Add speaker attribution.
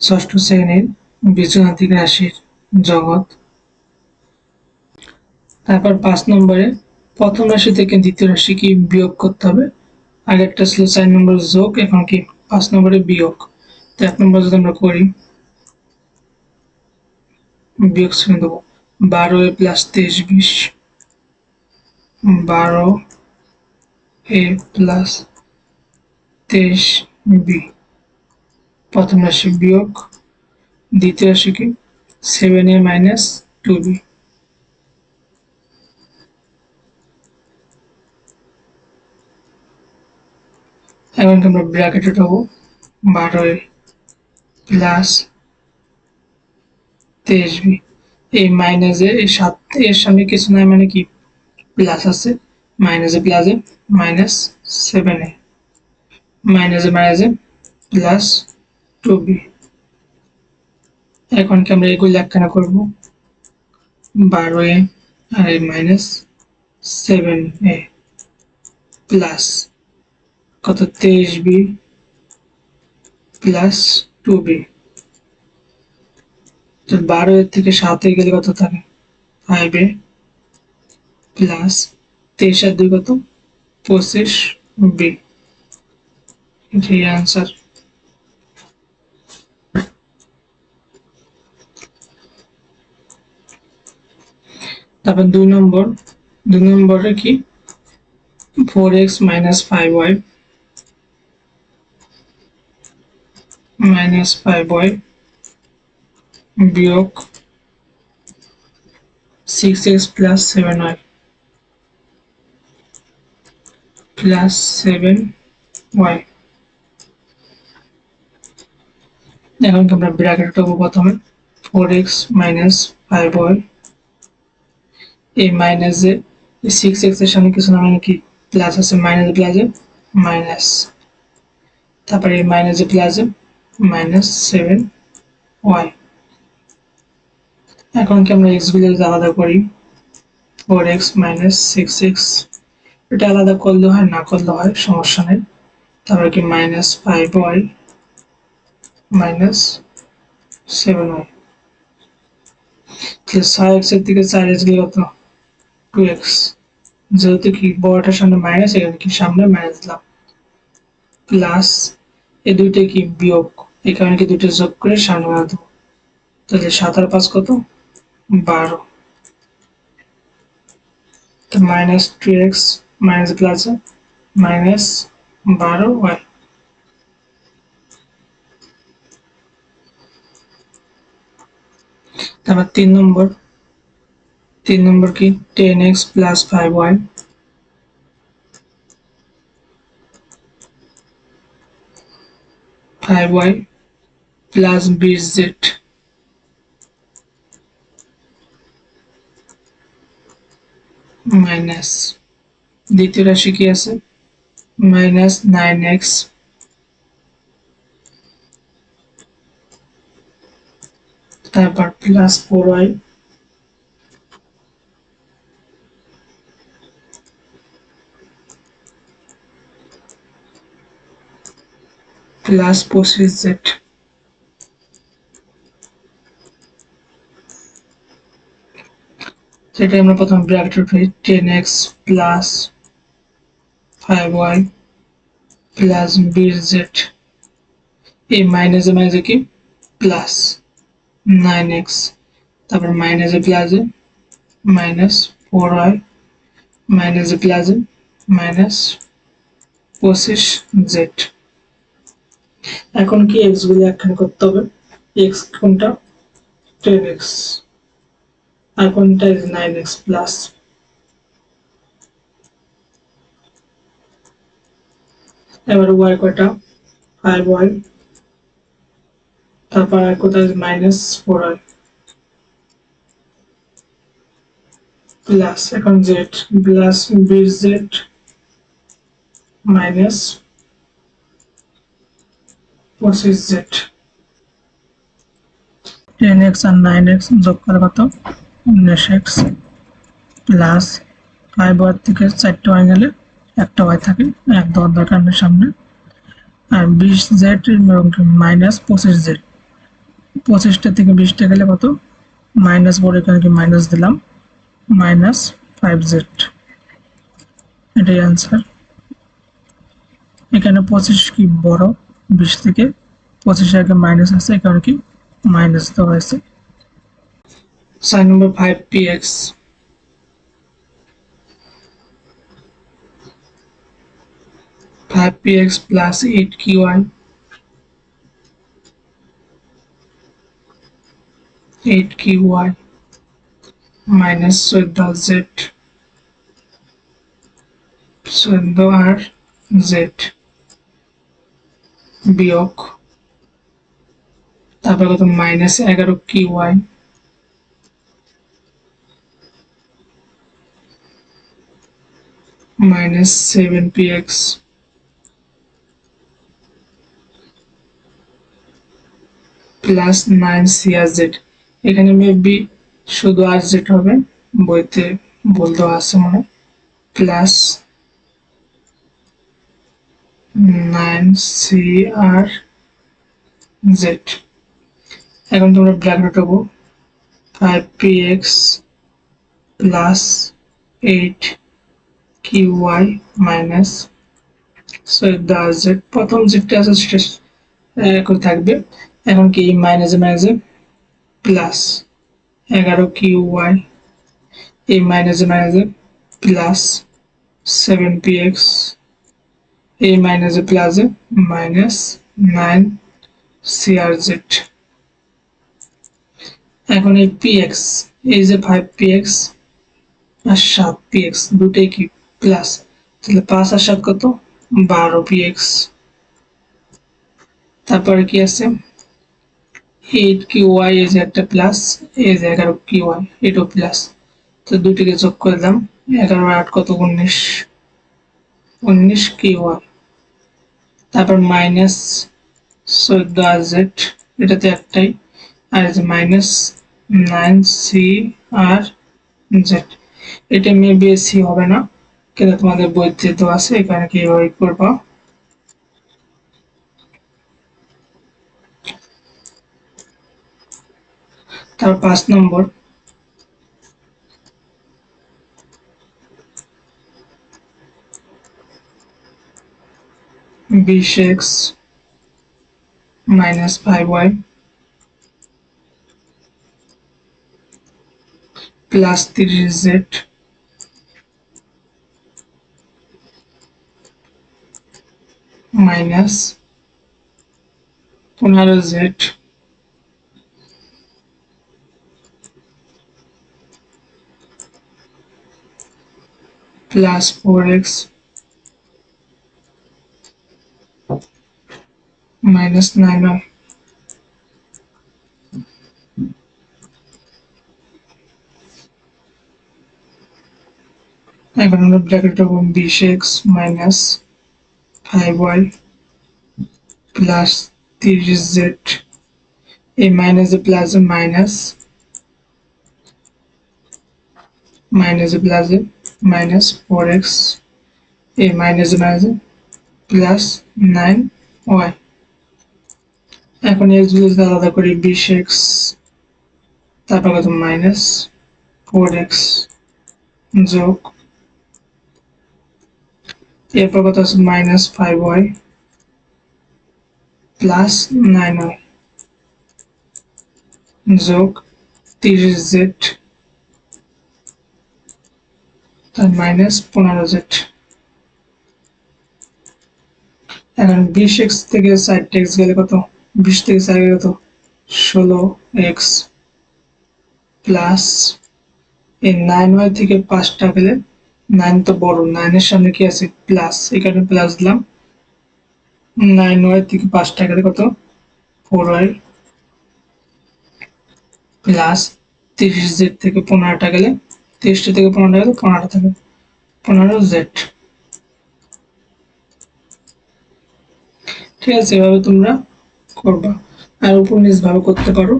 Speaker 1: ষষ্ঠ শ্রেণির বীজগাণিতিক রাশির জগৎ। তারপর পাঁচ নম্বরে প্রথম রাশি থেকে দ্বিতীয় রাশি কি বিয়োগ করতে হবে। আগেরটা ছিল চার নম্বর যোগ, এখন কি? পাঁচ নম্বরে বিয়োগ। তো এক নম্বর যদি আমরা করি, বিয়োগ শ্রেণি দেবো। বারো এ প্লাস তেইশ, বিশ। বারো এ প্লাস তেইশ, বি। প্রথম রাশি বিয়োগ, দ্বিতীয় রাশি কি? Seven a minus two b এখন আমরা ব্র্যাকেট উঠাবো বারো এ প্লাস তেইশ বি এই মাইনাসে এই সাত, এর সামনে কিছু নাই মানে কি? প্লাস আছে মাইনাসে প্লাসে মাইনাস সেভেন এ মাইনাসে মাইনাসে প্লাস টু বি এখন কি আমরা এগুলো একখানা করব। বারো এ আর এই মাইনাস সেভেন এ প্লাস কত? তেইশ বি প্লাস টু বি তো বারো এর থেকে সাতে গেলে কত থাকে ফাইভ এ প্লাস তেইশ আর দুই কত? পঁচিশ বি এটাই আনসার তারপর দুই নম্বর দুই নম্বরে কি four x minus five y minus five y বিয়োগ six x plus seven y plus seven y এখন কি আমরা ব্র্যাকেট দেবো প্রথমে four x minus five y এই মাইনাস মাইনাসে সিক্স এক্সের সামনে কিছু না মানে কি প্লাস আছে মাইনাস প্লাসে মাইনাস তারপরে এই মাইনাসে প্লাসে মাইনাস সেভেন ওয়াই এখন কি আমরা এক্সগুলো আলাদা করি four x minus six x এটা আলাদা করলে হয়, না করলে হয়, সমস্যা নেই। তারপরে কি minus five y minus seven y তাহলে ছয় এক্সের দিকে চার এক্স গেলে কত? টু এক্স যেহেতু কি বড়টার সামনে মাইনাস এখানে কি সামনে মাইনাস দিলাম? প্লাস এই দুইটা কি বিয়োগ? এখানে কি দুটো যোগ করে সামনে বানাবো তাহলে সাত আর পাঁচ কত? বারো। তো minus two x minus plus minus বারো ওয়াই তারপর তিন নম্বর। তিন নম্বর কি ten x plus five y five y plus বিশ জেড মাইনাস দ্বিতীয় রাশি কি আছে মাইনাস নাইন এক্স তারপর প্লাস ফোর ওয়াই প্লাস পঁচিশ জেড। সেটা আমরা প্রথম ব্র্যাকেট উঠি ten x plus five y plus বিশ জেড। এই মাইনাসে মাইনাসে কি? Plus nine x. তারপর মাইনাসে প্লাসে মাইনাস ফোর ওয়াই মাইনাসে প্লাসে মাইনাস পঁচিশ জেড। এখন কি এক্সগুলো একখানে করতে হবে? এক্স কোনটা? টেন এক্স আর কোনটা ইজ নাইন এক্স প্লাস এবার ওয়াই কয়টা? ফাইভ ওয়াই তারপর কোথায় মাইনাস ফোর ওয়াই প্লাস এখন জেড প্লাস বিশ জেড মাইনাস পঁচিশ জেড। টেন এক্স আর নাইন এক্স যোগ করে কত? উনিশ এক্স প্লাস ফাইভ ওয়ার থেকে চারটে ওয়াই গেলে একটা ওয়াই থাকে, এক দেওয়ার দরকার নেই সামনে। আর বিশ জেড মাইনাস পঁচিশ জেড। পঁচিশটা থেকে বিশটা গেলে কত? মাইনাস বড় এখানে কি মাইনাস দিলাম? মাইনাস ফাইভ জেড এটাই অ্যান্সার এখানে পঁচিশ কি বড়? বিশ থেকে পঁচিশ আগে মাইনাস আছে এখানে কি মাইনাস দেওয়া হয়েছে। Sign number five p x five p x plus eight q y eight q y minus চোদ্দ জেড চোদ্দ আর জেড বিয়োগ, তারপরে কত? মাইনাস এগারো কি y? Minus seven p x. Plus nine c r z. এখানে মেবি শুধু আর জেড হবে, বইতে বলতে আছে মনে plus nine c r z এখন তোমরা ব্র্যাকেট হব five p x plus eight q y minus চোদ্দ আর জেড প্রথম যেটা আছে, সেটা একই থাকবে। এখন কি? মাইনাসে মাইনাসে প্লাস এগারো কিউ ওয়াই এই মাইনাসে মাইনাসে প্লাস সেভেন পি এক্স এই মাইনাসে প্লাসে মাইনাস নাইন সিআর জেড এখন এই পি এক্স এই যে ফাইভ পি এক্স আর সাত পি এক্স দুটোই কি প্লাস তাহলে পাঁচ আর সাত কত? বারো পি এক্স তারপরে কি আছে? এইট কিউ ওয়াই এই যে একটা প্লাস এই যে এগারো কিউ ওয়াই এটাও প্লাস তো দুটিকে যোগ করে দিলাম এগারো আট কত? উনিশ। উনিশ ওয়াই তারপর মাইনাস চোদ্দ আর জেড এটাতে একটাই। আর minus nine c r z এটা মেবি সি হবে না, কিন্তু তোমাদের বইতে তো আছে, এখানে কীভাবে করবা তার পাঁচ নম্বর। বিশ x minus five y plus তিরিশ জেড মাইনাস পনেরো z plus 4x minus 9y এখন আমরা ব্র্যাকেট রাখব বিশ x minus five y plus তিরিশ জেড এই মাইনাসে প্লাসে মাইনাস মাইনাসে প্লাসে মাইনাস ফোর এক্স এ minus minus plus nine y এখন এক্সগুলো আলাদা করি বিশ এক্স তারপর কত? মাইনাস ফোর এক্স যোগ, এরপর কত আছে? Minus five y plus nine y যোগ তিরিশ জেড তার মাইনাস পনেরো জেড এখন বিশ এক্স থেকে ষাট এক্স গেলে কত? বিশ থেকে গেলে কত ষোলো এক্স প্লাস এই নাইন ওয়াই থেকে পাঁচটা গেলে নাইন তো বড় নাইনের সামনে কি আছে? প্লাস এখানে প্লাস দিলাম। নাইন ওয়াই থেকে পাঁচটা গেলে কত? ফোর ওয়াই প্লাস তিরিশ জেড থেকে পনেরোটা গেলে তিরিশটা থেকে পনেরোটা গেলে পনেরোটা থেকে। পনেরো জেড ঠিক আছে, এভাবে তোমরা করবা। আর উপর নিচ ভালো করতে পারো।